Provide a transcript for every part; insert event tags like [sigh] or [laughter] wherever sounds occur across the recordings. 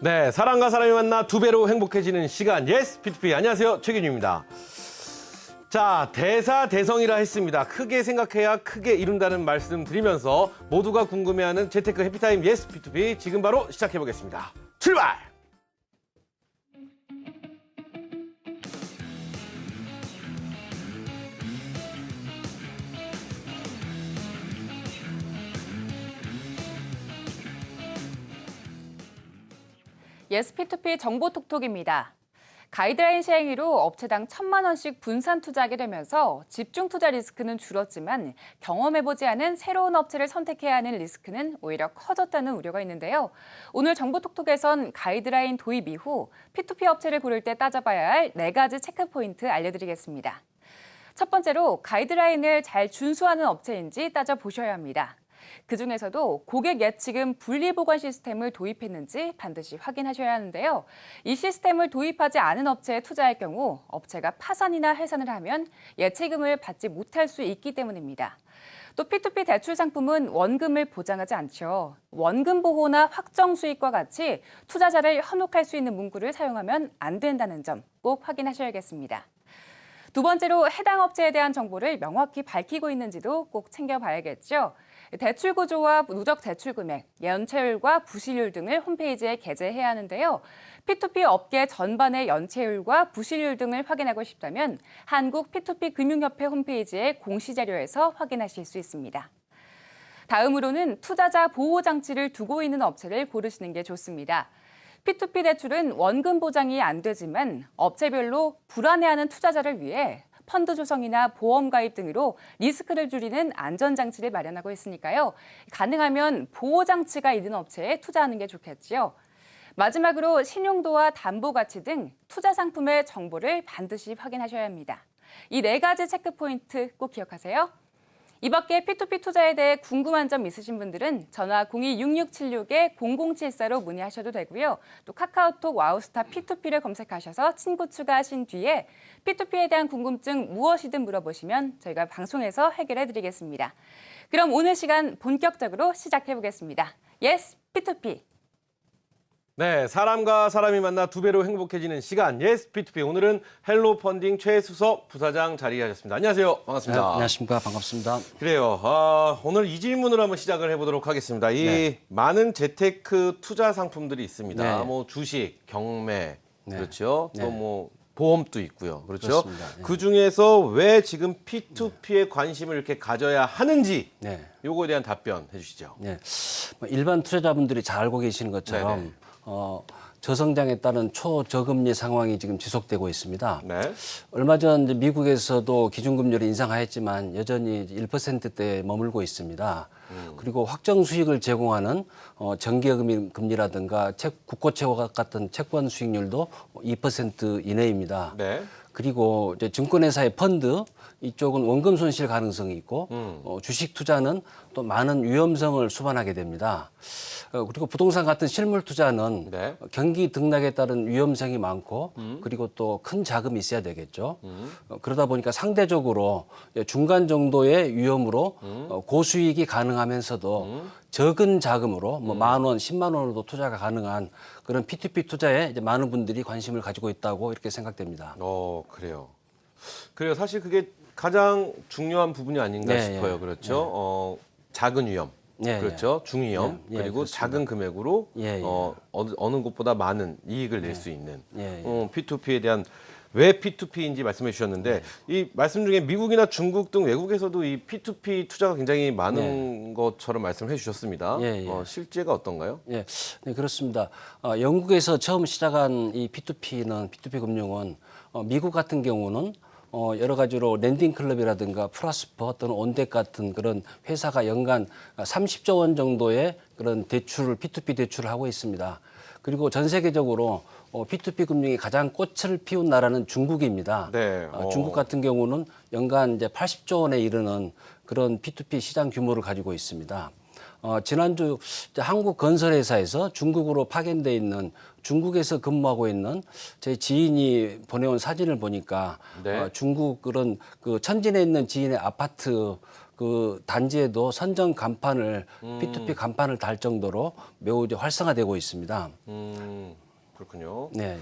네, 사람과 사람이 만나 두 배로 행복해지는 시간. 예스, P2P. 안녕하세요. 최균입니다. 자, 대사 대성이라 했습니다. 크게 생각해야 크게 이룬다는 말씀 드리면서 모두가 궁금해하는 재테크 해피타임 예스, P2P. 지금 바로 시작해 보겠습니다. 출발! 예스 P2P 정보 톡톡입니다. 가이드라인 시행으로 업체당 천만 원씩 분산 투자하게 되면서 집중 투자 리스크는 줄었지만 경험해보지 않은 새로운 업체를 선택해야 하는 리스크는 오히려 커졌다는 우려가 있는데요. 오늘 정보 톡톡에선 가이드라인 도입 이후 P2P 업체를 고를 때 따져봐야 할 네 가지 체크 포인트 알려드리겠습니다. 첫 번째로 가이드라인을 잘 준수하는 업체인지 따져보셔야 합니다. 그 중에서도 고객 예측은 분리보관 시스템을 도입했는지 반드시 확인하셔야 하는데요. 이 시스템을 도입하지 않은 업체에 투자할 경우 업체가 파산이나 해산을 하면 예치금을 받지 못할 수 있기 때문입니다. 또 P2P 대출 상품은 원금을 보장하지 않죠. 원금 보호나 확정 수익과 같이 투자자를 현혹할 수 있는 문구를 사용하면 안 된다는 점 꼭 확인하셔야겠습니다. 두 번째로 해당 업체에 대한 정보를 명확히 밝히고 있는지도 꼭 챙겨봐야겠죠. 대출 구조와 누적 대출 금액, 연체율과 부실률 등을 홈페이지에 게재해야 하는데요. P2P 업계 전반의 연체율과 부실률 등을 확인하고 싶다면 한국 P2P 금융협회 홈페이지의 공시 자료에서 확인하실 수 있습니다. 다음으로는 투자자 보호 장치를 두고 있는 업체를 고르시는 게 좋습니다. P2P 대출은 원금 보장이 안 되지만 업체별로 불안해하는 투자자를 위해 펀드 조성이나 보험 가입 등으로 리스크를 줄이는 안전 장치를 마련하고 있으니까요. 가능하면 보호 장치가 있는 업체에 투자하는 게 좋겠지요. 마지막으로 신용도와 담보 가치 등 투자 상품의 정보를 반드시 확인하셔야 합니다. 이 네 가지 체크 포인트 꼭 기억하세요. 이 밖에 P2P 투자에 대해 궁금한 점 있으신 분들은 전화 02-6676-0074로 문의하셔도 되고요. 또 카카오톡 와우스타 P2P를 검색하셔서 친구 추가하신 뒤에 P2P에 대한 궁금증 무엇이든 물어보시면 저희가 방송에서 해결해 드리겠습니다. 그럼 오늘 시간 본격적으로 시작해 보겠습니다. 예스 P2P. 네, 사람과 사람이 만나 두 배로 행복해지는 시간. 예스, P2P. 오늘은 헬로 펀딩 최수석 부사장 자리하셨습니다. 안녕하세요. 반갑습니다. 네, 안녕하십니까 반갑습니다. 그래요. 아, 오늘 이 질문으로 한번 시작을 해보도록 하겠습니다. 이 네. 많은 재테크 투자 상품들이 있습니다. 네. 뭐 주식, 경매, 네. 그렇죠. 네. 또뭐 보험도 있고요. 그렇죠. 그렇습니다. 네. 그 중에서 왜 지금 P2P에 관심을 이렇게 가져야 하는지 네, 요거에 대한 답변 해주시죠. 네. 뭐 일반 투자자분들이 잘 알고 계시는 것처럼 네네. 어, 저성장에 따른 초저금리 상황이 지금 지속되고 있습니다. 네. 얼마 전 미국에서도 기준금리를 인상하였지만 여전히 1%대에 머물고 있습니다. 그리고 확정 수익을 제공하는 어, 정기금리 금리라든가 책, 국고채와 같은 채권 수익률도 2% 이내입니다. 네. 그리고 이제 증권회사의 펀드 이쪽은 원금 손실 가능성이 있고 음. 어, 주식 투자는 또 많은 위험성을 수반하게 됩니다. 어, 그리고 부동산 같은 실물 투자는 네. 경기 등락에 따른 위험성이 많고 그리고 또 큰 자금이 있어야 되겠죠. 어, 그러다 보니까 상대적으로 중간 정도의 위험으로 어, 고수익이 가능하면서도 적은 자금으로 뭐 만 원, 십만 원으로도 투자가 가능한 그런 P2P 투자에 이제 많은 분들이 관심을 가지고 있다고 이렇게 생각됩니다. 어, 그래요. 그래요. 사실 그게 가장 중요한 부분이 아닌가 네, 싶어요. 예. 그렇죠. 어, 작은 위험. 예, 그렇죠. 중위험. 예, 예, 그리고 그렇습니다. 작은 금액으로 예, 예. 어, 어느, 어느 곳보다 많은 이익을 낼 수 있는 예, 예. 어, P2P에 대한 왜 P2P인지 말씀해 주셨는데 이 말씀 중에 미국이나 중국 등 외국에서도 이 P2P 투자가 굉장히 많은 것처럼 말씀해 주셨습니다. 예, 예. 어, 실제가 어떤가요? 예, 네, 그렇습니다. 어, 영국에서 처음 시작한 이 P2P는 P2P 금융은 어, 미국 같은 경우는 어, 여러 가지로 랜딩 클럽이라든가 플라스퍼 또는 온덱 같은 그런 회사가 연간 30조 원 정도의 그런 대출을 P2P 대출을 하고 있습니다. 그리고 전 세계적으로 어, P2P 금융이 가장 꽃을 피운 나라는 중국입니다. 네, 어, 어. 중국 같은 경우는 연간 이제 80조 원에 이르는 그런 P2P 시장 규모를 가지고 있습니다. 어, 지난주 한국 건설회사에서 중국으로 파견돼 있는 중국에서 근무하고 있는 제 지인이 보내온 사진을 보니까 네. 어, 중국 그런 그 천진에 있는 지인의 아파트 그 단지에도 선정 간판을 음. P2P 간판을 달 정도로 매우 이제 활성화되고 있습니다. 음, 그렇군요. 네.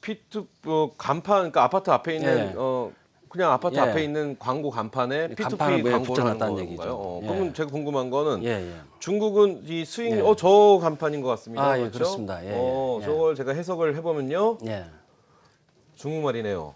피트 어, 간판 그러니까 아파트 앞에 있는 예. 어 그냥 아파트 예. 앞에 있는 광고 간판에 간판을 P2P 왜 광고를 하는 붙여놨다는 건가요? 얘기죠. 어, 예. 그러면 제가 궁금한 거는 예, 예. 중국은 이 수익 예. 어 저 간판인 것 같습니다. 아, 예, 그렇죠? 그렇습니다. 예, 예, 어, 예. 저걸 제가 해석을 해보면요. 예. 중국말이네요.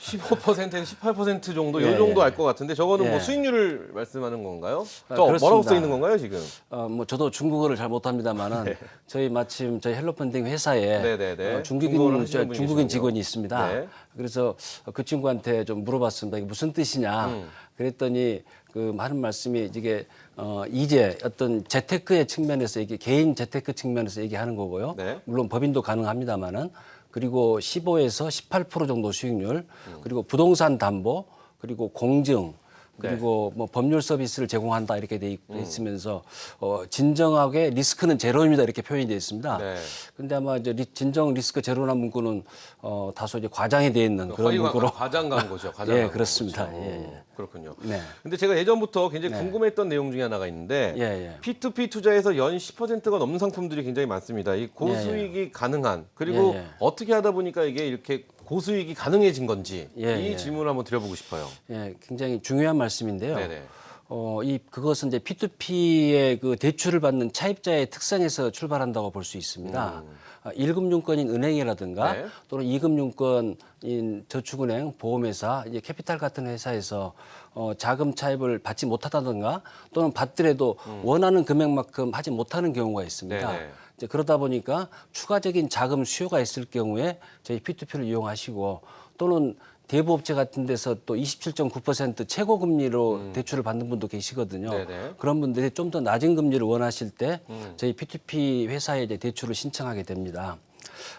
15%에서 18% 정도 예, 이 정도 예. 알것 같은데 저거는 뭐 예. 수익률을 말씀하는 건가요? 아, 저 뭐라고. 써 있는 건가요 지금? 어, 뭐 저도 중국어를 잘 못합니다만은 [laughs] 저희 마침 저희 헬로펀딩 회사에 네, 네, 네. 어, 중국인 저, 중국인. 직원이 있습니다. 네. 그래서 그 친구한테 좀 물어봤습니다. 이게 무슨 뜻이냐? 음. 그랬더니 그 하는 말씀이 이게 어, 이제 어떤 재테크의 측면에서 이게 개인 재테크 측면에서 얘기하는 거고요. 네. 물론 법인도 가능합니다만은 그리고 15에서 18% 정도 수익률 음. 그리고 부동산 담보 그리고 공증 네. 그리고 뭐 법률 서비스를 제공한다 이렇게 돼 있- 음. 있으면서 어, 진정하게 리스크는 제로입니다 이렇게 표현이 되어 있습니다. 네. 근데 아마 이제 리- 진정 리스크 제로라는 문구는 어, 다소 이제 과장이 되어 있는 그런 허위 문구로 과장 광고죠. 과장 예. 그렇습니다. 예, 예. 어, 그렇군요. 네. 근데 제가 예전부터 굉장히 궁금했던 내용 중에 하나가 있는데 예, 예. P2P 투자에서 연 10%가 넘는 상품들이 굉장히 많습니다. 이 고수익이 가능한 그리고 예, 예. 어떻게 하다 보니까 이게 이렇게 고수익이 가능해진 건지 예, 이 예. 질문을 한번 드려보고 싶어요. 예, 굉장히 중요한 말씀인데요. 네네. 어, 이 그것은 이제 P2P의 그 대출을 받는 차입자의 특성에서 출발한다고 볼 수 있습니다. 아, 1금융권인 은행이라든가 네. 또는 2금융권인 저축은행, 보험회사, 이제 캐피탈 같은 회사에서 어, 자금 차입을 받지 못하다든가 또는 받더라도 원하는 금액만큼 하지 못하는 경우가 있습니다. 음. 네네. 이제 그러다 보니까 추가적인 자금 수요가 있을 경우에 저희 P2P를 이용하시고 또는 대부업체 같은 데서 또 27.9% 최고 금리로 대출을 받는 분도 계시거든요. 음. 네네. 음. 그런 분들이 좀 더 낮은 금리를 원하실 때 저희 P2P 회사에 이제 대출을 신청하게 됩니다.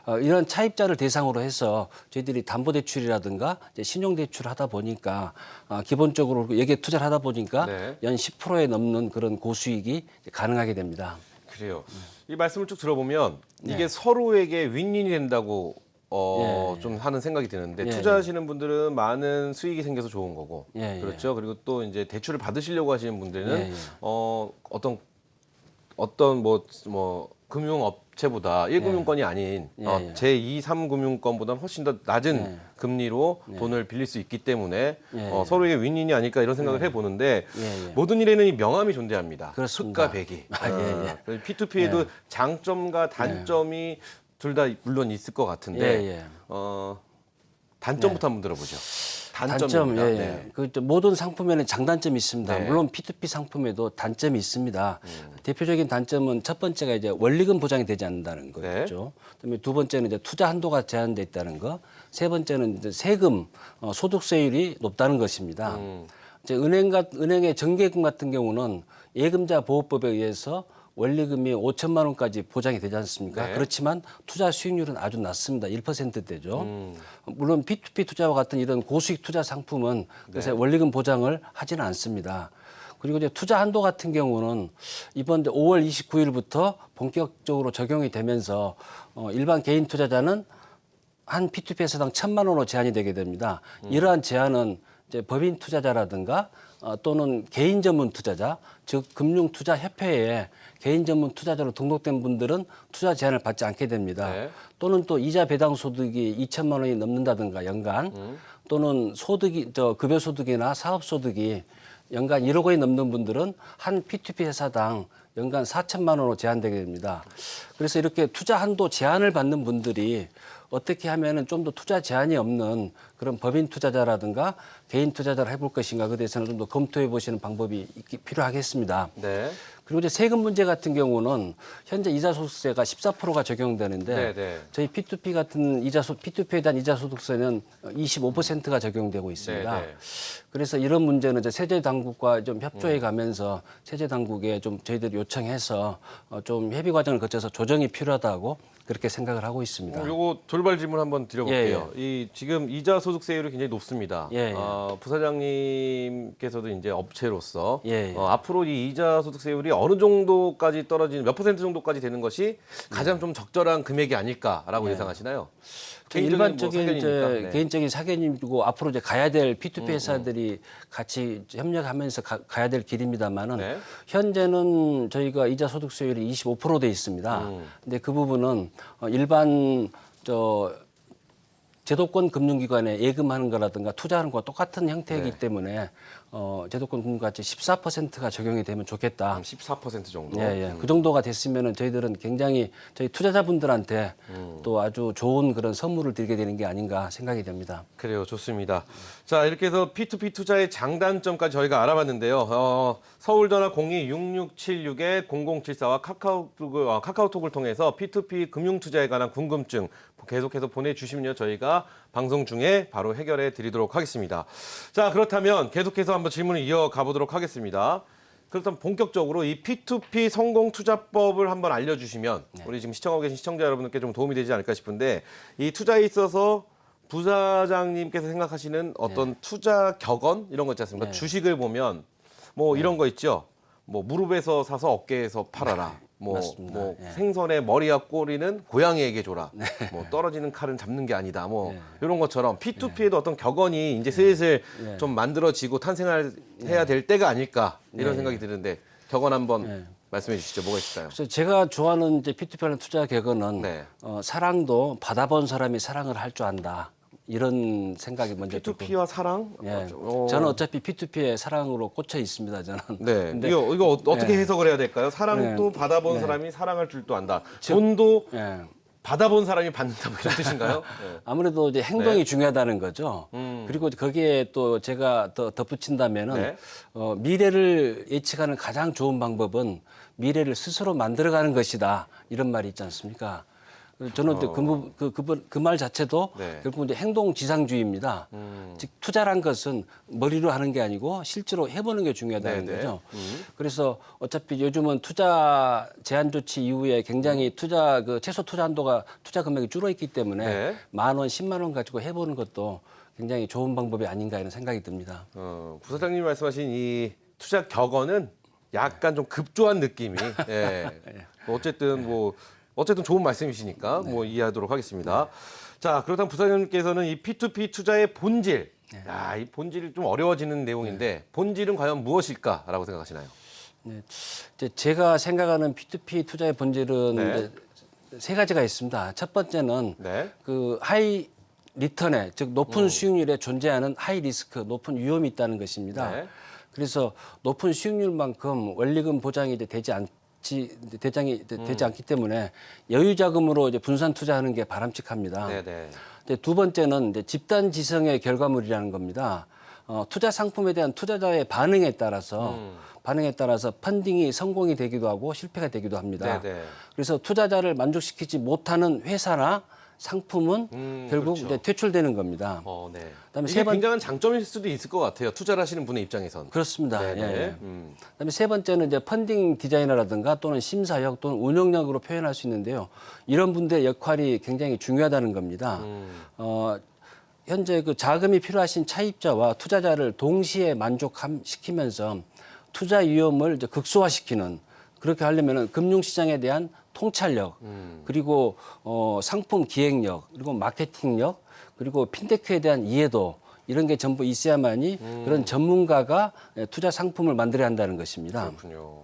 어, 이런 차입자를 대상으로 해서 저희들이 담보대출이라든가 신용대출을 하다 보니까 어, 기본적으로 여기에 투자를 하다 보니까 네. 연 10%에 넘는 그런 고수익이 가능하게 됩니다. 그래요. 이 말씀을 쭉 들어보면 네. 이게 서로에게 윈윈이 된다고 어, 예, 좀 하는 생각이 드는데 예, 투자하시는 분들은 많은 수익이 생겨서 좋은 거고 예, 예. 그렇죠. 그리고 또 이제 대출을 받으시려고 하시는 분들은 예, 예. 어, 어떤 어떤 뭐뭐 금융업체보다 1금융권이 아닌 예, 어, 예. 제2, 3금융권보다 훨씬 더 낮은 예. 금리로 돈을 빌릴 수 있기 때문에 예, 어, 예. 서로에게 윈윈이 아닐까 이런 생각을 해보는데 예, 예. 모든 일에는 이 명함이 존재합니다. 그렇습니다. 흑과 백이. [laughs] 아, 예, 예. P2P에도 장점과 단점이 둘 다 물론 있을 것 같은데 예, 예. 어, 단점부터 한번 들어보죠. 단점. 예, 예. 네. 그 모든 상품에는 장단점이 있습니다. 네. 물론 P2P 상품에도 단점이 있습니다. 음. 대표적인 단점은 첫 번째가 이제 원리금 보장이 되지 않는다는 네. 거죠. 그다음에 두 번째는 이제 투자 한도가 제한돼 있다는 거. 세 번째는 이제 세금 어, 소득세율이 높다는 것입니다. 음. 이제 은행 같 은행의 정기예금 같은 경우는 예금자 보호법에 의해서 원리금이 5천만 원까지 보장이 되지 않습니까? 네. 그렇지만 투자 수익률은 아주 낮습니다. 1%대죠. 음. 물론 P2P 투자와 같은 이런 고수익 투자 상품은 그래서 네. 원리금 보장을 하지는 않습니다. 그리고 이제 투자 한도 같은 경우는 이번 5월 29일부터 본격적으로 적용이 되면서 어, 일반 개인 투자자는 한 P2P 회사당 천만 원으로 제한이 되게 됩니다. 이러한 제한은 이제 법인 투자자라든가 어, 또는 개인 전문 투자자, 즉 금융 투자 협회에 개인 전문 투자자로 등록된 분들은 투자 제한을 받지 않게 됩니다. 네. 또는 또 이자 배당 소득이 2천만 원이 넘는다든가 연간 또는 소득이 저 급여 소득이나 사업 소득이 연간 1억 원이 넘는 분들은 한 P2P 회사당 연간 4천만 원으로 제한되게 됩니다. 그래서 이렇게 투자 한도 제한을 받는 분들이 어떻게 하면은 좀 더 투자 제한이 없는 그런 법인 투자자라든가 개인 투자자를 해볼 것인가 그 대해서는 좀 더 검토해 보시는 방법이 있기- 필요하겠습니다. 네. 그리고 이제 세금 문제 같은 경우는 현재 이자 소득세가 14%가 적용되는데 네, 네. 저희 P2P 같은 이자 소 P2P에 대한 이자 소득세는 25%가 적용되고 있습니다. 네, 네. 그래서 이런 문제는 이제 세제 당국과 좀 협조해 가면서 세제 당국에 좀 저희들이 요청해서 어, 좀 협의 과정을 거쳐서 조정이 필요하다고 그렇게 생각을 하고 있습니다. 어, 요거 돌발 질문 한번 드려볼게요. 이 지금 이자 소득세율이 굉장히 높습니다. 예, 예. 어, 부사장님께서도 이제 업체로서 예, 예. 어, 앞으로 이 이자 소득세율이 어느 정도까지 떨어지는 몇 퍼센트 정도까지 되는 것이 가장 좀 적절한 금액이 아닐까라고 예상하시나요? 개인적인 뭐 예. 일반적인 사견이니까. 이제 네. 개인적인 사견이고 앞으로 이제 가야 될 P2P 음, 회사들이 같이 협력하면서 가, 야될 길입니다만은 네. 현재는 저희가 이자 소득세율이 25%돼 있습니다. 음. 근데 그 부분은 어, 일반 저 제도권 금융기관에 예금하는 거라든가 투자하는 거와 똑같은 형태이기 네. 때문에 어, 제도권 금융같이 14%가 적용이 되면 좋겠다. 한14% 정도. 예, 예. 그 정도가 됐으면은 저희들은 굉장히 저희 투자자분들한테 음. 또 아주 좋은 그런 선물을 드리게 되는 게 아닌가 생각이 됩니다. 그래요, 좋습니다. 자, 이렇게 해서 P2P 투자의 장단점까지 저희가 알아봤는데요. 어, 서울 전화 02-6676-0074와 카카오톡을, 어, 카카오톡을 통해서 P2P 금융 투자에 관한 궁금증 계속해서 보내주시면요. 저희가 방송 중에 바로 해결해 드리도록 하겠습니다. 자, 그렇다면 계속해서 한번 질문을 이어가 보도록 하겠습니다. 그렇다면 본격적으로 이 P2P 성공 투자법을 한번 알려주시면 우리 지금 시청하고 계신 시청자 여러분께 좀 도움이 되지 않을까 싶은데 이 투자에 있어서 부사장님께서 생각하시는 어떤 투자 격언 이런 거 있지 않습니까? 주식을 보면 뭐 이런 거 있죠. 뭐 무릎에서 사서 어깨에서 팔아라. 뭐, 맞습니다. 뭐 예. 생선의 머리와 꼬리는 고양이에게 줘라. 뭐 떨어지는 칼은 잡는 게 아니다. 뭐 이런 것처럼 P2P에도 어떤 격언이 이제 슬슬 좀 만들어지고 탄생을 해야 될 때가 아닐까 이런 생각이 드는데 격언 한번 말씀해 주시죠. 뭐가 있을까요? 그래서 제가 좋아하는 이제 P2P 하는 투자 개그는 네. 어, 사랑도 받아본 사람이 사랑을 할 줄 안다. 이런 생각이 먼저 들고. P2P와 사랑? 예. 어. 저는 어차피 P2P의 사랑으로 꽂혀 있습니다. 저는. 네. [laughs] 근데 이거 이거 어- 어떻게 네. 해석을 해야 될까요? 사랑도 네. 받아본 네. 사람이 사랑할 줄도 안다. 돈도 예. 받아본 사람이 받는다 뭐 이런 뜻인가요? [laughs] 네. 아무래도 이제 행동이 네. 중요하다는 거죠. 음. 그리고 거기에 또 제가 더 덧붙인다면은 네. 어, 미래를 예측하는 가장 좋은 방법은 미래를 스스로 만들어가는 것이다. 이런 말이 있지 않습니까? 저는 그그말 그, 말 자체도 어. 네. 음. 결국 이제 행동 지상주의입니다. 즉 투자란 것은 머리로 하는 게 아니고 실제로 해보는 게 중요하다는 네, 네. 거죠. 그래서 어차피 요즘은 투자 제한 조치 이후에 굉장히 투자 그 최소 투자 한도가 투자 금액이 줄어 있기 때문에 네. 만 원, 십만 원 가지고 해보는 것도 굉장히 좋은 방법이 아닌가 이런 생각이 듭니다. 어, 부사장님 말씀하신 이 투자 격언은 약간 좀 급조한 느낌이. 예. [laughs] 뭐 어쨌든 뭐 어쨌든 좋은 말씀이시니까 뭐 이해하도록 하겠습니다. 자 그렇다면 부사장님께서는 이 P2P 투자의 본질. 야, 이 본질이 좀 어려워지는 내용인데 본질은 과연 무엇일까라고 생각하시나요? 네. 이제 제가 생각하는 P2P 투자의 본질은 네. 이제 세 가지가 있습니다. 첫 번째는 네. 그 하이 리턴에 즉 높은 수익률에 존재하는 하이 리스크, 높은 위험이 있다는 것입니다. 네. 그래서 높은 수익률만큼 원리금 보장이 이제 되지 않 지 대장이 되- 되지 않기 때문에 여유 자금으로 이제 분산 투자하는 게 바람직합니다. 네네. 근데 두 번째는 이제 집단 지성의 결과물이라는 겁니다. 어, 투자 상품에 대한 투자자의 반응에 따라서 음. 반응에 따라서 펀딩이 성공이 되기도 하고 실패가 되기도 합니다. 네네. 그래서 투자자를 만족시키지 못하는 회사나 상품은 음, 결국 그렇죠. 이제 퇴출되는 겁니다. 어, 네. 그다음에 이게 세 번- 굉장한 장점일 수도 있을 것 같아요. 투자를 하시는 분의 입장에선. 그렇습니다. 네네. 예, 예. 음. 그다음에 세 번째는 이제 펀딩 디자이너라든가 또는 심사역 또는 운영력으로 표현할 수 있는데요. 이런 분들의 역할이 굉장히 중요하다는 겁니다. 음. 어, 현재 그 자금이 필요하신 차입자와 투자자를 동시에 만족시키면서 투자 위험을 이제 극소화시키는 그렇게 하려면은 금융시장에 대한 통찰력 그리고 어, 상품 기획력 그리고 마케팅력 그리고 핀테크에 대한 이해도 이런 게 전부 있어야만이 그런 전문가가 예, 투자 상품을 만들어야 한다는 것입니다. 그렇군요.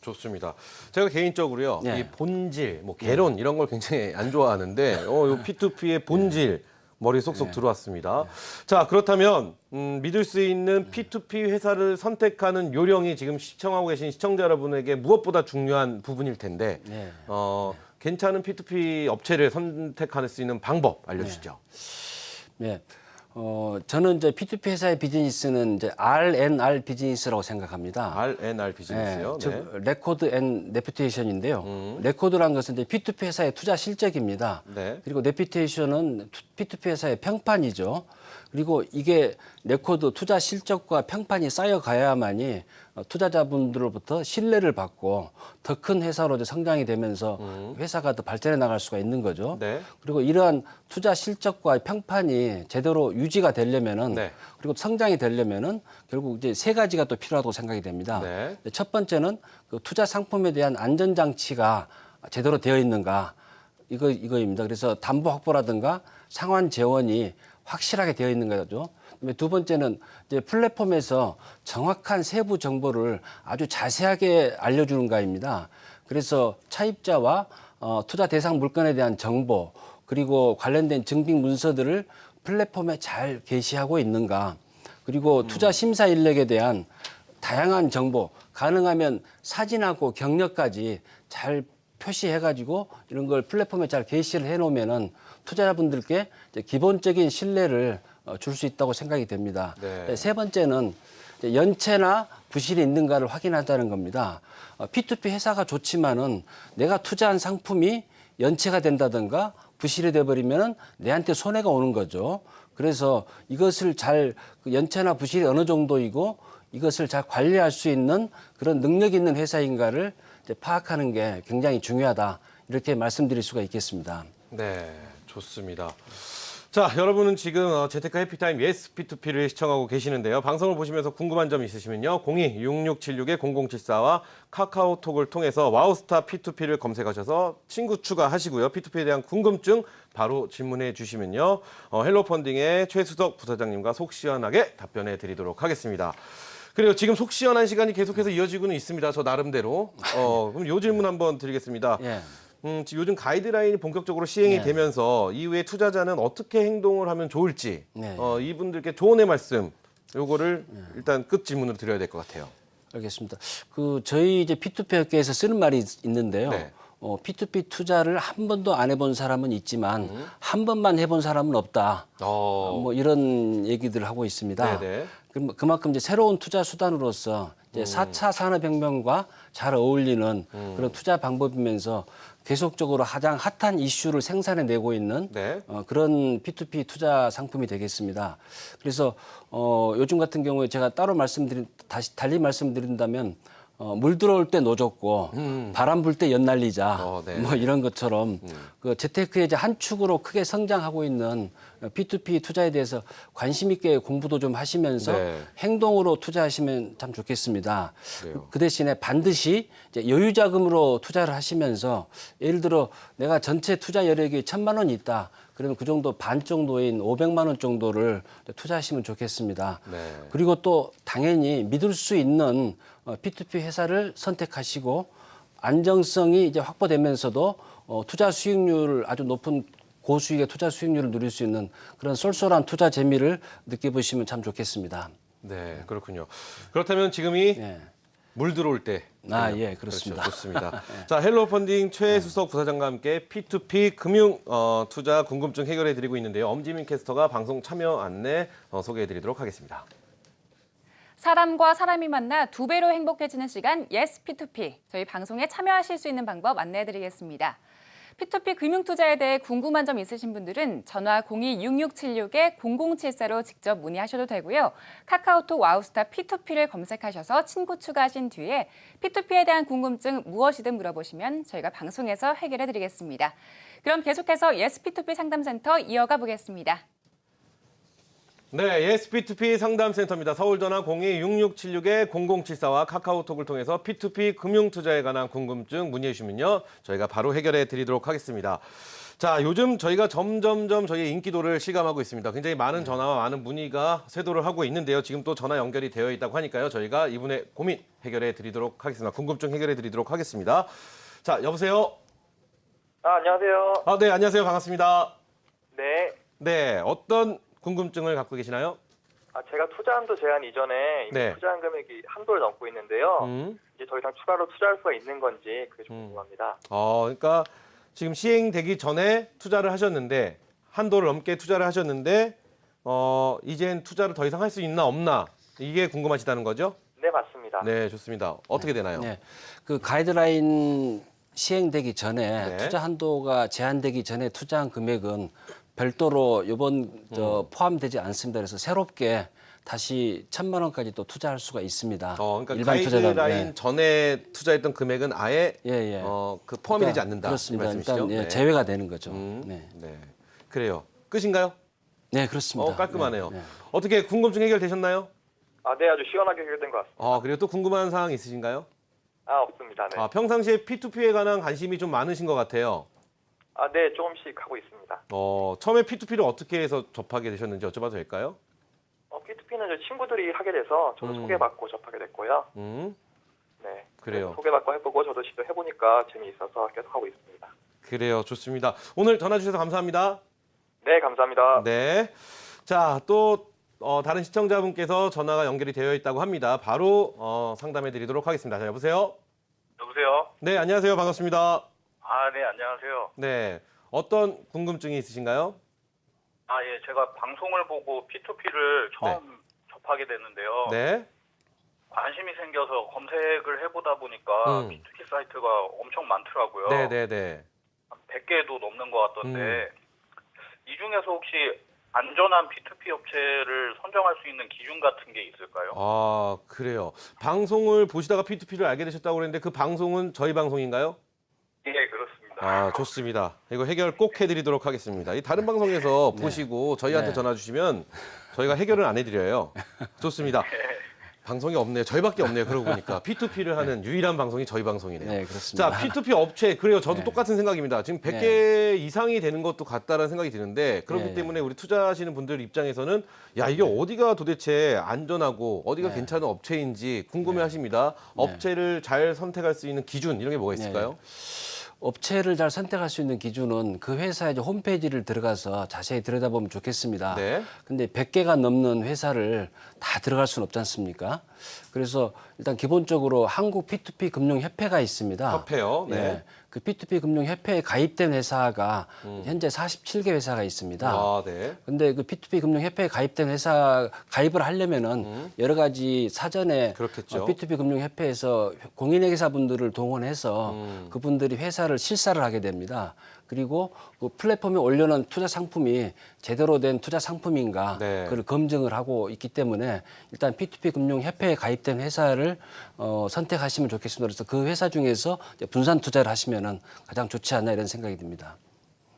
좋습니다. 제가 개인적으로요, 네. 이 본질, 뭐 개론 이런 걸 굉장히 안 좋아하는데, 어, 요 P2P의 본질 머리 에 쏙쏙 들어왔습니다. 자, 그렇다면 음, 믿을 수 있는 P2P 회사를 선택하는 요령이 지금 시청하고 계신 시청자 여러분에게 무엇보다 중요한 부분일 텐데, 네. 어, 괜찮은 P2P 업체를 선택할 수 있는 방법 알려주시죠. 예. 어, 저는 이제 P2P 회사의 비즈니스는 이제 R&R 비즈니스라고 생각합니다. R&R 비즈니스요. 예, 즉 레코드 앤 레퓨테이션인데요. 레코드란 것은 이제 P2P 회사의 투자 실적입니다. 네. 그리고 레퓨테이션은 투- P2P 회사의 평판이죠. 그리고 이게 레코드 투자 실적과 평판이 쌓여가야만이 어, 투자자분들로부터 신뢰를 받고 더 큰 회사로 이제 성장이 되면서 회사가 더 발전해 나갈 수가 있는 거죠. 네. 그리고 이러한 투자 실적과 평판이 제대로 유지가 되려면은 네. 그리고 성장이 되려면은 결국 이제 세 가지가 또 필요하다고 생각이 됩니다. 네. 첫 번째는 그 투자 상품에 대한 안전 장치가 제대로 되어 있는가 이거 이거입니다. 그래서 담보 확보라든가 상환 재원이 확실하게 되어 있는 거죠. 두 번째는 이제 플랫폼에서 정확한 세부 정보를 아주 자세하게 알려주는가입니다. 그래서 차입자와 어, 투자 대상 물건에 대한 정보 그리고 관련된 증빙 문서들을 플랫폼에 잘 게시하고 있는가. 그리고 투자 심사 인력에 대한 다양한 정보, 가능하면 사진하고 경력까지 잘 표시해가지고 이런 걸 플랫폼에 잘 게시를 해놓으면은 투자자분들께 기본적인 신뢰를 어, 줄 수 있다고 생각이 됩니다. 네. 세 번째는 연체나 부실이 있는가를 확인하자는 겁니다. 어, P2P 회사가 좋지만은 내가 투자한 상품이 연체가 된다든가 부실이 돼버리면은 내한테 손해가 오는 거죠. 그래서 이것을 잘그 연체나 부실이 어느 정도이고 이것을 잘 관리할 수 있는 그런 능력 있는 회사인가를 파악하는 게 굉장히 중요하다 이렇게 말씀드릴 수가 있겠습니다. 네, 좋습니다. 자, 여러분은 지금 어, 재테크 해피타임 예스 P2P를 시청하고 계시는데요. 방송을 보시면서 궁금한 점 있으시면요. 02-6676-0074와 카카오톡을 통해서 와우스타 P2P를 검색하셔서 친구 추가하시고요. P2P에 대한 궁금증 바로 질문해 주시면요. 어, 헬로펀딩의 최수덕 부사장님과 속 시원하게 답변해 드리도록 하겠습니다. 그리고 지금 속 시원한 시간이 계속해서 이어지고는 있습니다. 저 나름대로. 어, 그럼 요 질문 한번 드리겠습니다. 예. 음, 요즘 가이드라인이 본격적으로 시행이 네. 되면서 이후에 투자자는 어떻게 행동을 하면 좋을지 네. 어, 이분들께 조언의 말씀 요거를 일단 끝 질문으로 드려야 될 것 같아요. 알겠습니다. 그 저희 이제 P2P 업계에서 쓰는 말이 있- 있는데요. 네. 어, P2P 투자를 한 번도 안 해본 사람은 있지만 한 번만 해본 사람은 없다. 어, 뭐 이런 얘기들을 하고 있습니다. 네네. 그럼 그만큼 이제 새로운 투자 수단으로서 이제 음. 사 4차 산업혁명과 잘 어울리는 그런 투자 방법이면서 계속적으로 가장 핫한 이슈를 생산해 내고 있는 네. 어, 그런 P2P 투자 상품이 되겠습니다. 그래서 어, 요즘 같은 경우에 제가 따로 말씀드린 다시 달리 말씀드린다면 어, 물 들어올 때 노젓고 바람 불 때 연날리자 음. 어, 네. 뭐 이런 것처럼 그 재테크의 이제 한 축으로 크게 성장하고 있는 P2P 투자에 대해서 관심 있게 공부도 좀 하시면서 네. 행동으로 투자하시면 참 좋겠습니다. 그래요. 그 대신에 반드시 이제 여유 자금으로 투자를 하시면서 예를 들어 내가 전체 투자 여력이 천만 원이 있다. 그러면 그 정도 반 정도인 500만 원 정도를 투자하시면 좋겠습니다. 네. 그리고 또 당연히 믿을 수 있는 어, P2P 회사를 선택하시고 안정성이 이제 확보되면서도 어, 투자 수익률 아주 높은 고수익의 투자 수익률을 누릴 수 있는 그런 쏠쏠한 투자 재미를 느껴보시면 참 좋겠습니다. 네, 그렇군요. 그렇다면 지금이 예. 물 들어올 때. 아, 예, 그렇습니다. 그렇죠, 좋습니다. [laughs] 자, 헬로 펀딩 최수석 부사장과 함께 P2P 금융 어, 투자 궁금증 해결해 드리고 있는데요. 엄지민 캐스터가 방송 참여 안내 어, 소개해 드리도록 하겠습니다. 사람과 사람이 만나 두 배로 행복해지는 시간 예스 P2P. 저희 방송에 참여하실 수 있는 방법 안내해 드리겠습니다. P2P 금융 투자에 대해 궁금한 점 있으신 분들은 전화 02-6676-0074로 직접 문의하셔도 되고요. 카카오톡 와우스타 P2P를 검색하셔서 친구 추가하신 뒤에 P2P에 대한 궁금증 무엇이든 물어보시면 저희가 방송에서 해결해 드리겠습니다. 그럼 계속해서 예스 P2P 상담센터 이어가 보겠습니다. 네, 예스 P2P 상담센터입니다. 서울 전화 02-6676-0074와 카카오톡을 통해서 P2P 금융 투자에 관한 궁금증 문의해 주시면요. 저희가 바로 해결해 드리도록 하겠습니다. 자, 요즘 저희가 점점점 저희의 인기도를 실감하고 있습니다. 굉장히 많은 전화와 많은 문의가 쇄도를 하고 있는데요. 지금 또 전화 연결이 되어 있다고 하니까요. 저희가 이분의 고민 해결해 드리도록 하겠습니다. 궁금증 해결해 드리도록 하겠습니다. 자, 여보세요? 아, 안녕하세요. 아, 네, 안녕하세요. 반갑습니다. 네. 네, 어떤 궁금증을 갖고 계시나요? 아, 제가 투자 한도 제한 이전에 이미 네. 투자한 금액이 한도를 넘고 있는데요. 음. 이제 더 이상 추가로 투자할 수가 있는 건지 그게 좀 음. 궁금합니다. 어, 그러니까 지금 시행되기 전에 투자를 하셨는데 한도를 넘게 투자를 하셨는데 어, 이젠 투자를 더 이상 할 수 있나 없나 이게 궁금하시다는 거죠? 네, 맞습니다. 네, 좋습니다. 어떻게 되나요? 네. 그 가이드라인 시행되기 전에 네. 투자 한도가 제한되기 전에 투자한 금액은 별도로 이번 저 음. 포함되지 않습니다. 그래서 새롭게 다시 천만 원까지 또 투자할 수가 있습니다. 어, 그러니까 일반 투자자 가이드라인 네. 전에 투자했던 금액은 아예 예, 예. 어, 그 포함이 되지 그러니까 않는다. 그렇습니다. 이 말씀이시죠? 일단 예, 네. 제외가 되는 거죠. 음, 네. 네. 그래요. 끝인가요? 네, 그렇습니다. 어, 깔끔하네요. 네, 네. 어떻게 궁금증 해결되셨나요? 아, 네, 아주 시원하게 해결된 것 같습니다. 아, 그리고 또 궁금한 사항 있으신가요? 아, 없습니다. 네. 아, 평상시에 P2P에 관한 관심이 좀 많으신 것 같아요. 아, 네, 조금씩 하고 있습니다. 어, 처음에 P2P를 어떻게 해서 접하게 되셨는지 여쭤봐도 될까요? 어, P2P는 저 친구들이 하게 돼서 저도 음. 소개받고 접하게 됐고요. 음, 네. 그래요. 소개받고 해보고 저도 직접 해보니까 재미있어서 계속 하고 있습니다. 그래요. 좋습니다. 오늘 전화 주셔서 감사합니다. 네, 감사합니다. 네. 자, 또 어, 다른 시청자분께서 전화가 연결이 되어 있다고 합니다. 바로 어, 상담해 드리도록 하겠습니다. 자, 여보세요? 여보세요? 네, 안녕하세요. 반갑습니다. 아, 네, 안녕하세요. 네. 어떤 궁금증이 있으신가요? 아, 예, 제가 방송을 보고 P2P를 처음 접하게 됐는데요. 네. 관심이 생겨서 검색을 해보다 보니까 음. P2P 사이트가 엄청 많더라고요. 네, 네, 네. 한 100개도 넘는 것 같던데, 음. 이 중에서 혹시 안전한 P2P 업체를 선정할 수 있는 기준 같은 게 있을까요? 아, 그래요. 방송을 보시다가 P2P를 알게 되셨다고 그랬는데 그 방송은 저희 방송인가요? 예, 그렇습니다. 아, 좋습니다. 이거 해결 꼭 해드리도록 하겠습니다. 이 다른 방송에서 네. 보시고 저희한테 네. 전화 주시면 저희가 해결을 안 해드려요. 좋습니다. [laughs] 방송이 없네요. 저희밖에 없네요. 그러고 보니까 P2P를 하는 유일한 방송이 저희 방송이네요. 네, 그렇습니다. 자, P2P 업체 그래요. 저도 네. 똑같은 생각입니다. 지금 100개 이상이 되는 것도 같다라는 생각이 드는데 그렇기 네, 네. 때문에 우리 투자하시는 분들 입장에서는 야 이게 어디가 도대체 안전하고 어디가 네. 괜찮은 업체인지 궁금해하십니다. 업체를 잘 선택할 수 있는 기준 이런 게 뭐가 있을까요? 업체를 잘 선택할 수 있는 기준은 그 회사의 홈페이지를 들어가서 자세히 들여다보면 좋겠습니다. 네. 근데 100개가 넘는 회사를 다 들어갈 수는 없지 않습니까? 그래서 일단 기본적으로 한국 P2P 금융협회가 있습니다. 협회요. 네. 네. 그 P2P 금융협회에 가입된 회사가 현재 47개 회사가 있습니다. 음. 아, 네. 근데 그 P2P 금융협회에 가입된 회사 가입을 하려면은 여러 가지 사전에 음. 그렇겠죠. 어, P2P 금융협회에서 공인회계사분들을 동원해서 음. 그분들이 회사를 실사를 하게 됩니다. 그리고 그 플랫폼에 올려놓은 투자 상품이 제대로 된 투자 상품인가 네. 그걸 검증을 하고 있기 때문에 일단 P2P 금융 협회에 가입된 회사를 어, 선택하시면 좋겠습니다. 그래서 그 회사 중에서 이제 분산 투자를 하시면은 가장 좋지 않나 이런 생각이 듭니다.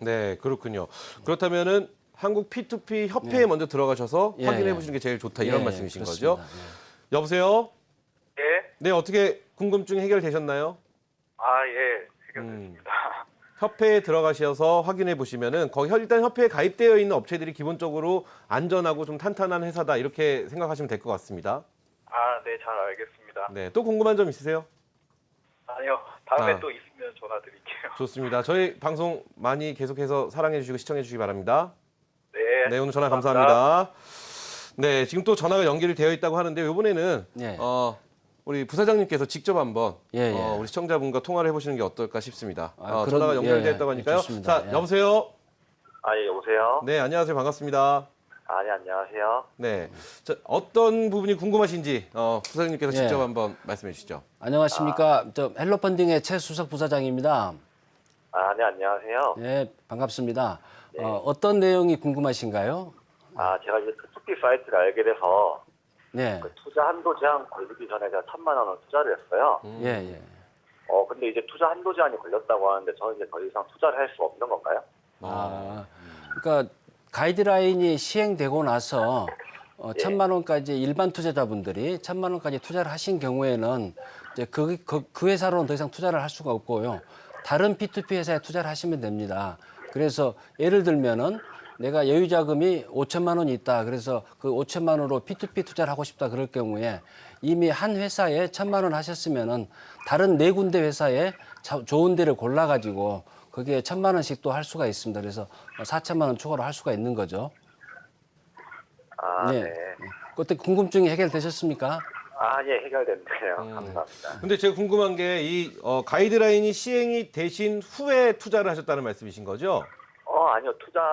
네, 그렇군요. 그렇다면은 한국 P2P 협회에 먼저 들어가셔서 예, 확인해 예. 보시는 게 제일 좋다 이런 예, 말씀이신 그렇습니다. 거죠? 여보세요? 예? 네, 어떻게 궁금증 해결되셨나요? 아, 예, 해결됐습니다. 협회에 들어가셔서 확인해 보시면은 거기 일단 협회에 가입되어 있는 업체들이 기본적으로 안전하고 좀 탄탄한 회사다 이렇게 생각하시면 될 것 같습니다. 아, 네, 잘 알겠습니다. 네, 또 궁금한 점 있으세요? 아니요, 다음에 아. 또 있으면 전화 드릴게요. 좋습니다. 저희 방송 많이 계속해서 사랑해 주시고 시청해 주시기 바랍니다. 네. 네, 오늘 전화 감사합니다. 네, 지금 또 전화가 연결이 되어 있다고 하는데 이번에는 네. 어, 우리 부사장님께서 직접 한번 예, 예. 어, 우리 시청자분과 통화를 해보시는 게 어떨까 싶습니다. 아, 어, 그런- 전화가 연결되었다고 예, 하니까요. 좋습니다. 자, 예. 여보세요. 아, 예, 여보세요? 네, 안녕하세요. 반갑습니다. 아, 네, 안녕하세요. 네, 자, 어떤 부분이 궁금하신지 어, 부사장님께서 예. 직접 한번 말씀해 주시죠. 안녕하십니까. 저 헬로펀딩의 최수석 부사장입니다. 아, 네, 안녕하세요. 네, 반갑습니다. 어, 어떤 내용이 궁금하신가요? 아, 제가 이제 P2P 사이트를 알게 돼서 네, 그 투자 한도 제한 걸리기 전에 제가 천만 원을 투자를 했어요. 예, 예. 어, 근데 이제 투자 한도 제한이 걸렸다고 하는데 저는 이제 더 이상 투자를 할 수 없는 건가요? 아, 그러니까 가이드라인이 시행되고 나서 어, 천만 원까지 일반 투자자분들이 천만 원까지 투자를 하신 경우에는 이제 그, 그, 그 회사로는 더 이상 투자를 할 수가 없고요. 다른 P2P 회사에 투자를 하시면 됩니다. 그래서 예를 들면은 내가 여유 자금이 5천만 원이 있다. 그래서 그 5천만 원으로 P2P 투자를 하고 싶다 그럴 경우에 이미 한 회사에 천만 원 하셨으면은 다른 네 군데 회사에 자- 좋은 데를 골라 가지고 거기에 천만 원씩 또 할 수가 있습니다. 그래서 4천만 원 추가로 할 수가 있는 거죠. 아, 네. 네. 그때 궁금증이 해결되셨습니까? 아, 예, 해결됐네요. 음. 감사합니다. 근데 제가 궁금한 게 이 어, 가이드라인이 시행이 되신 후에 투자를 하셨다는 말씀이신 거죠? 어, 아니요. 투자는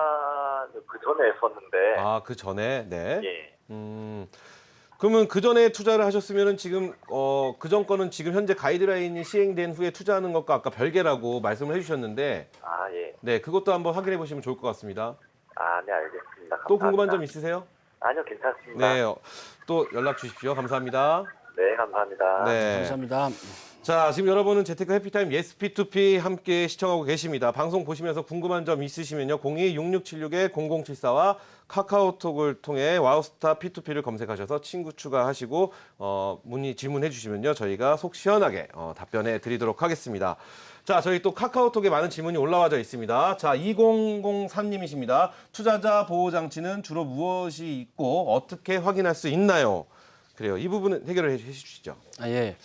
그 전에 했었는데. 아, 그 전에, 네. 예. 음, 그러면 그 전에 투자를 하셨으면은 지금 어, 그전 거는 지금 현재 가이드라인이 시행된 후에 투자하는 것과 아까 별개라고 말씀을 해 주셨는데, 아, 예. 네, 그것도 한번 확인해 보시면 좋을 것 같습니다. 아, 네, 알겠습니다. 또 궁금한 감사합니다. 점 있으세요? 아니요, 괜찮습니다. 네, 어, 또 연락 주십시오. 감사합니다. 네, 감사합니다. 네. 감사합니다. 자, 지금 여러분은 재테크 해피타임 예스피2피 함께 시청하고 계십니다. 방송 보시면서 궁금한 점 있으시면요. 02-6676-0074와 카카오톡을 통해 와우스타 P2P를 검색하셔서 친구 추가하시고 어, 문의 질문해 주시면요. 저희가 속 시원하게 어, 답변해 드리도록 하겠습니다. 자, 저희 또 카카오톡에 많은 질문이 올라와져 있습니다. 자, 2003님이십니다. 투자자 보호 장치는 주로 무엇이 있고 어떻게 확인할 수 있나요? 그래요. 이 부분은 해결을 해 주시죠. 아, 예.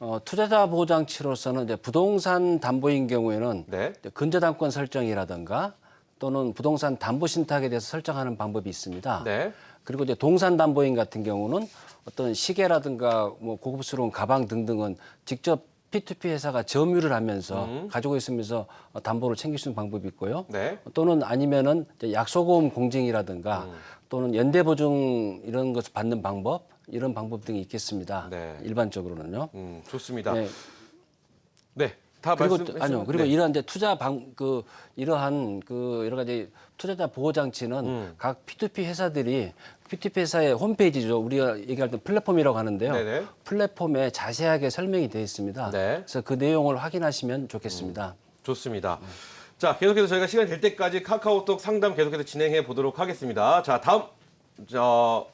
어, 투자자 보호 장치로서는 이제 부동산 담보인 경우에는 네. 근저당권 설정이라든가 또는 부동산 담보 신탁에 대해서 설정하는 방법이 있습니다. 네. 그리고 이제 동산 담보인 같은 경우는 어떤 시계라든가 뭐 고급스러운 가방 등등은 직접 P2P 회사가 점유를 하면서 가지고 있으면서 어, 담보를 챙길 수 있는 방법이 있고요. 네. 또는 아니면은 약소보험 공증이라든가 또는 연대보증 이런 것을 받는 방법 이런 방법 등이 있겠습니다. 네. 일반적으로는요. 음, 좋습니다. 네. 네. 다 그리고 말씀 아니요. 그리고 이러한 이제 투자 방 그 이러한 그 여러 가지 투자자 보호 장치는 음. 각 P2P 회사들이 P2P 회사의 홈페이지죠. 우리가 얘기할 때 플랫폼이라고 하는데요. 네네. 플랫폼에 자세하게 설명이 되어 있습니다. 네. 그래서 그 내용을 확인하시면 좋겠습니다. 좋습니다. 자, 계속해서 저희가 시간 될 때까지 카카오톡 상담 계속해서 진행해 보도록 하겠습니다. 자, 다음 저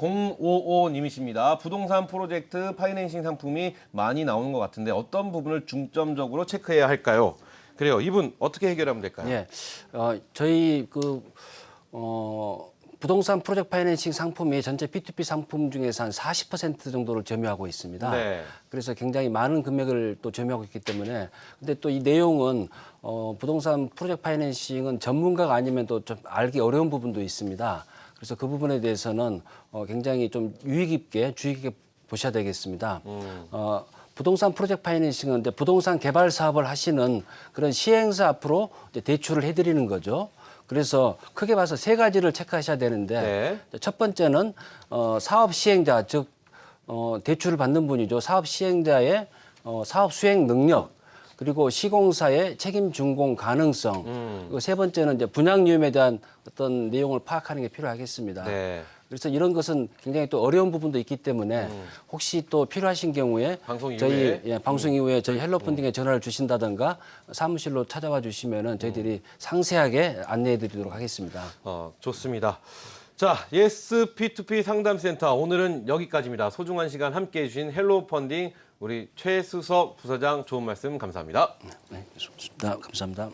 055님이십니다. 부동산 프로젝트 파이낸싱 상품이 많이 나오는 것 같은데 어떤 부분을 중점적으로 체크해야 할까요? 그래요. 이분 어떻게 해결하면 될까요? 예. 어, 저희 그, 어, 부동산 프로젝트 파이낸싱 상품이 전체 P2P 상품 중에서 한 40% 정도를 점유하고 있습니다. 네. 그래서 굉장히 많은 금액을 또 점유하고 있기 때문에 근데 또 이 내용은 어, 부동산 프로젝트 파이낸싱은 전문가가 아니면 또 좀 알기 어려운 부분도 있습니다. 그래서 그 부분에 대해서는 어, 굉장히 좀 유의 깊게 주의 깊게 보셔야 되겠습니다. 어, 부동산 프로젝트 파이낸싱은 이제 부동산 개발 사업을 하시는 그런 시행사 앞으로 대출을 해드리는 거죠. 그래서 크게 봐서 세 가지를 체크하셔야 되는데 네. 첫 번째는 어, 사업 시행자 즉 어, 대출을 받는 분이죠. 사업 시행자의 어, 사업 수행 능력 그리고 시공사의 책임 준공 가능성 음. 그리고 세 번째는 이제 분양 위험에 대한 어떤 내용을 파악하는 게 필요하겠습니다. 네. 그래서 이런 것은 굉장히 또 어려운 부분도 있기 때문에 혹시 또 필요하신 경우에 음. 방송 저희? 음. 예, 방송 이후에 저희 헬로펀딩에 전화를 주신다든가 사무실로 찾아와 주시면은 저희들이 상세하게 안내해 드리도록 하겠습니다. 어, 좋습니다. 자, 예스 P2P 상담센터 오늘은 여기까지입니다. 소중한 시간 함께 해 주신 헬로 펀딩 우리 최수석 부서장 좋은 말씀 감사합니다. 네, 좋습니다. 감사합니다.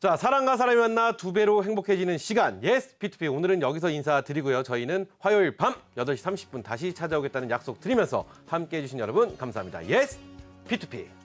자, 사랑과 사람이 만나 두 배로 행복해지는 시간. 예스 P2P 오늘은 여기서 인사드리고요. 저희는 화요일 밤 8시 30분 다시 찾아오겠다는 약속 드리면서 함께 해 주신 여러분 감사합니다. 예스 P2P.